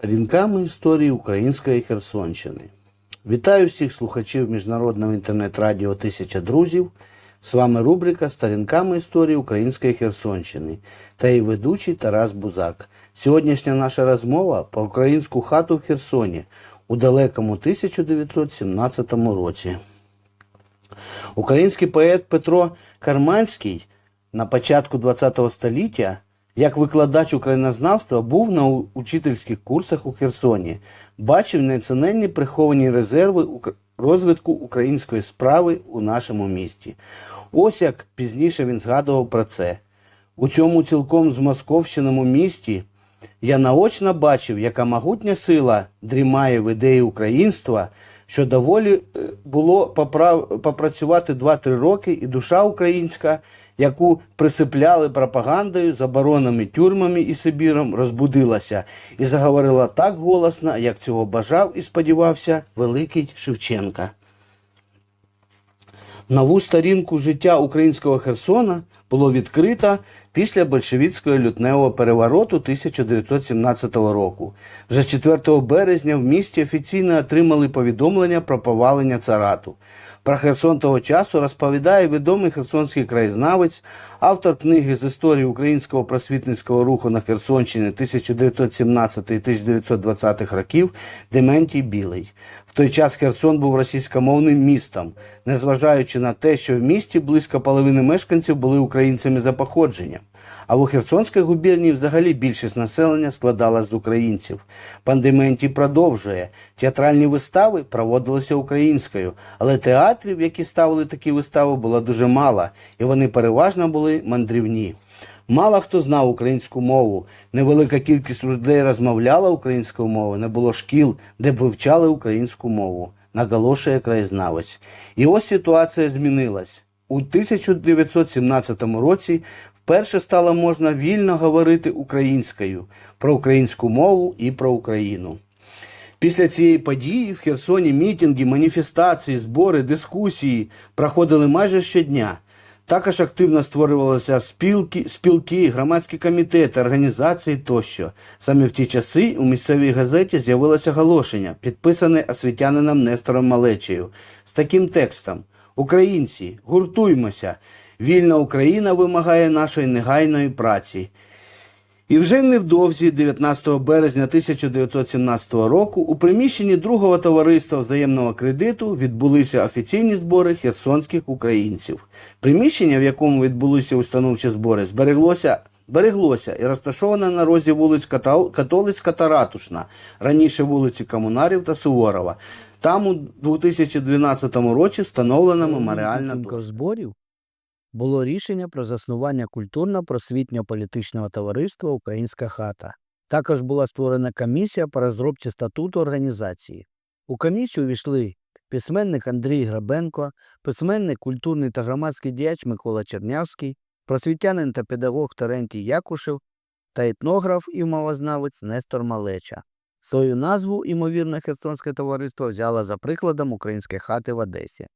Сторінками історії української Херсонщини. Вітаю всіх слухачів міжнародного інтернет-радіо Тисяча друзів. З вами рубрика Сторінками історії української Херсонщини та її ведучий Тарас Бузак. Сьогоднішня наша розмова про українську хату в Херсоні у далекому 1917 році. Український поет Петро Карманський на початку ХХ століття, як викладач українознавства, був на учительських курсах у Херсоні, бачив неоціненні приховані резерви розвитку української справи у нашому місті. Ось як пізніше він згадував про це. У цьому цілком змосковщеному місті я наочно бачив, яка могутня сила дрімає в ідеї українства, що доволі е, було попрацювати 2-3 роки, і душа українська, яку присипляли пропагандою, заборонами, тюрмами і Сибіром, розбудилася і заговорила так голосно, як цього бажав і сподівався великий Шевченка. Нову сторінку життя українського Херсона було відкрито після большевицького лютневого перевороту 1917 року. Вже 4 березня в місті офіційно отримали повідомлення про повалення царату. Про Херсон того часу розповідає відомий херсонський краєзнавець, автор книги з історії українського просвітницького руху на Херсонщині 1917-1920 років Дементій Білий. В той час Херсон був російськомовним містом, незважаючи на те, що в місті близько половини мешканців були українцями за походженням. А у Херсонській губернії взагалі більшість населення складалась з українців. Пандементій продовжує. Театральні вистави проводилися українською, але театрів, які ставили такі вистави, було дуже мало, і вони переважно були мандрівні. Мало хто знав українську мову, невелика кількість людей розмовляла українською мовою, не було шкіл, де б вивчали українську мову, наголошує краєзнавець. І ось ситуація змінилась. У 1917 році вперше стало можна вільно говорити українською про українську мову і про Україну. Після цієї події в Херсоні мітинги, маніфестації, збори, дискусії проходили майже щодня. Також активно створювалися спілки, спілки, громадські комітети, організації тощо. Саме в ті часи у місцевій газеті з'явилося оголошення, підписане освітянином Нестором Малечею, з таким текстом: Українці, гуртуймося! Вільна Україна вимагає нашої негайної праці. І вже невдовзі, 19 березня 1917 року, у приміщенні другого товариства взаємного кредиту відбулися офіційні збори херсонських українців. Приміщення, в якому відбулися установчі збори, збереглося. Береглося і розташоване на розі вулиць Католицька та Ратушна, раніше вулиці Комунарів та Суворова. Там у 2012 році встановлена меморіальна зборів було рішення про заснування культурно-просвітньо-політичного товариства Українська хата. Також була створена комісія по розробці статуту організації. У комісію увійшли письменник Андрій Грабенко, письменник, культурний та громадський діяч Микола Чернявський, просвітянин та педагог Терентій Якушев та етнограф і мовознавець Нестор Малеча. Свою назву, імовірно, Херсонське товариство взяло за прикладом української хати в Одесі.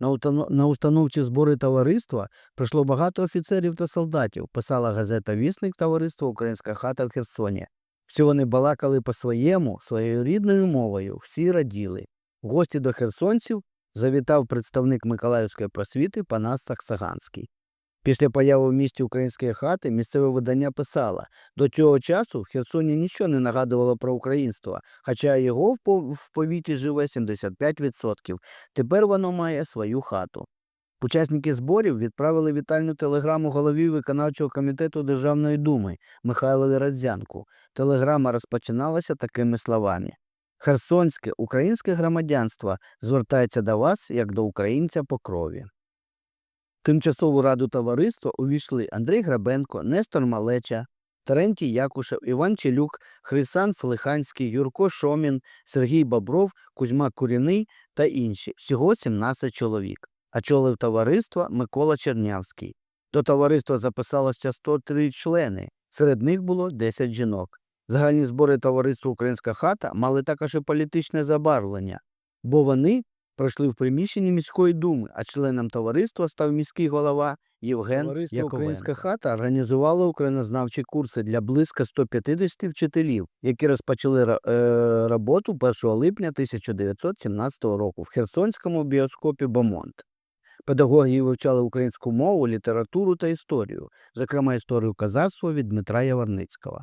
На, установці збори товариства прийшло багато офіцерів та солдатів, писала газета Вісник товариства Українська хата в Херсоні. Всі вони балакали по-своєму, своєю рідною мовою, всі раділи. В гості до херсонців завітав представник Миколаївської просвіти Панас Саксаганський. Після появи в місті української хати місцеве видання писало, до цього часу в Херсоні нічого не нагадувало про українство, хоча його в повіті живе 75%. Тепер воно має свою хату. Учасники зборів відправили вітальну телеграму голові виконавчого комітету Державної думи Михайлові Радзянку. Телеграма розпочиналася такими словами: Херсонське українське громадянство звертається до вас як до українця по крові. Тимчасову раду товариства увійшли Андрій Грабенко, Нестор Малеча, Терентій Якушев, Іван Челюк, Хрисан Флиханський, Юрко Шомін, Сергій Бобров, Кузьма Куріний та інші. Всього 17 чоловік. А чолив товариства Микола Чернявський. До товариства записалося 103 члени, серед них було 10 жінок. Загальні збори товариства Українська хата мали також і політичне забарвлення, бо вони пройшли в приміщенні міської думи, а членом товариства став міський голова Євген Товариство Яковенко. «Українська хата організувало українознавчі курси для близько 150 вчителів, які розпочали е, роботу 1 липня 1917 року в Херсонському біоскопі Бомонт. Педагоги вивчали українську мову, літературу та історію, зокрема історію казацтва від Дмитра Яворницького.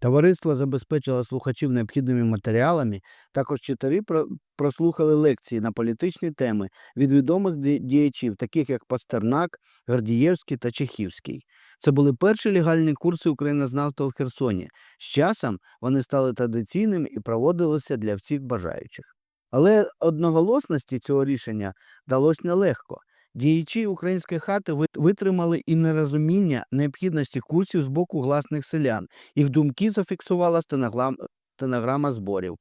Товариство забезпечило слухачів необхідними матеріалами, також про- прослухали лекції на політичні теми від відомих діячів, таких як Пастернак, Гордієвський та Чехівський. Це були перші легальні курси українознавства в Херсоні. З часом вони стали традиційними і проводилися для всіх бажаючих. Але одноголосності цього рішення далось нелегко. Діячі української хати витримали і нерозуміння необхідності курсів з боку гласних селян. Їх думки зафіксувала стенограма зборів.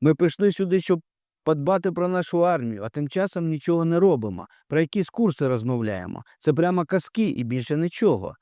Ми прийшли сюди, щоб подбати про нашу армію, а тим часом нічого не робимо. Про якісь курси розмовляємо. Це прямо казки і більше нічого.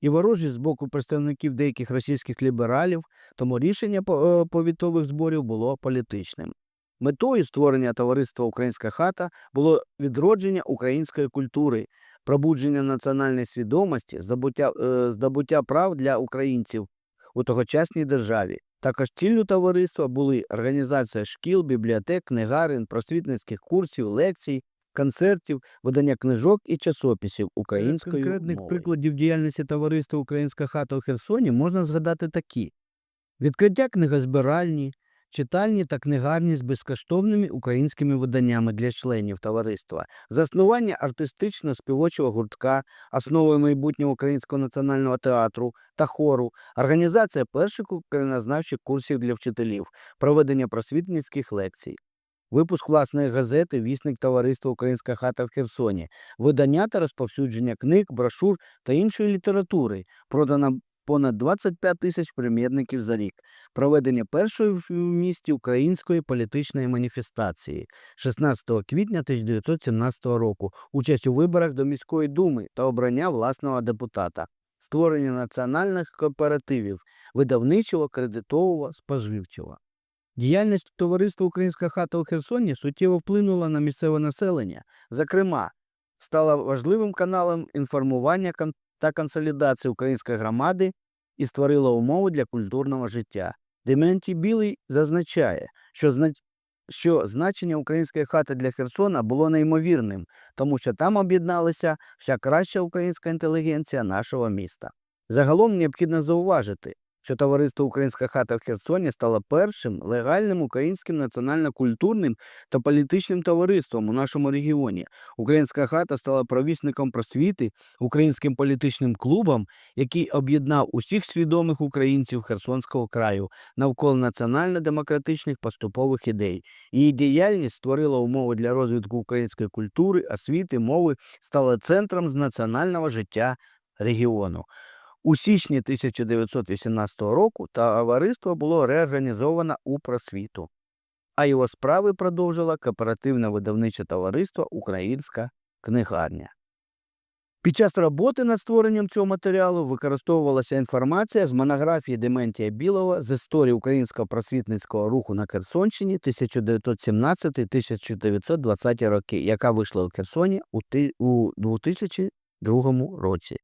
І ворожість з боку представників деяких російських лібералів, тому рішення е, повітових зборів було політичним. Метою створення товариства Українська хата було відродження української культури, пробудження національної свідомості, здобуття, е, здобуття прав для українців у тогочасній державі. Також ціллю товариства були організація шкіл, бібліотек, книгарень, просвітницьких курсів, лекцій, концертів, видання книжок і часописів українською Серед конкретних мовою. прикладів діяльності товариства Українська хата у Херсоні можна згадати такі: відкриття книгозбиральні, читальні та книгарні з безкоштовними українськими виданнями для членів товариства, Заснування артистично-співочого гуртка, основою майбутнього українського національного театру та хору, організація перших українознавчих курсів для вчителів, проведення просвітницьких лекцій. Випуск власної газети Вісник товариства Українська хата в Херсоні, видання та розповсюдження книг, брошур та іншої літератури, продано понад 25 тисяч примірників за рік, проведення першої в місті української політичної маніфестації 16 квітня 1917 року, участь у виборах до міської думи та обрання власного депутата, створення національних кооперативів видавничого, кредитового, споживчого. Діяльність товариства Українська хата у Херсоні суттєво вплинула на місцеве населення. Зокрема, стала важливим каналом інформування та консолідації української громади і створила умови для культурного життя. Дементій Білий зазначає, що, зна- що значення української хати для Херсона було неймовірним, тому що там об'єдналася вся краща українська інтелігенція нашого міста. Загалом необхідно зауважити, що товариство Українська хата в Херсоні стало першим легальним українським національно-культурним та політичним товариством у нашому регіоні. Українська хата стала провісником просвіти, українським політичним клубом, який об'єднав усіх свідомих українців Херсонського краю навколо національно-демократичних поступових ідей. Її діяльність створила умови для розвитку української культури, освіти, мови, стала центром з національного життя регіону. У січні 1918 року товариство було реорганізовано у просвіту, а його справи продовжило кооперативне видавниче товариство Українська книгарня. Під час роботи над створенням цього матеріалу використовувалася інформація з монографії Дементія Білого з історії українського просвітницького руху на Херсонщині 1917-1920 роки, яка вийшла у Херсоні у 2002 році.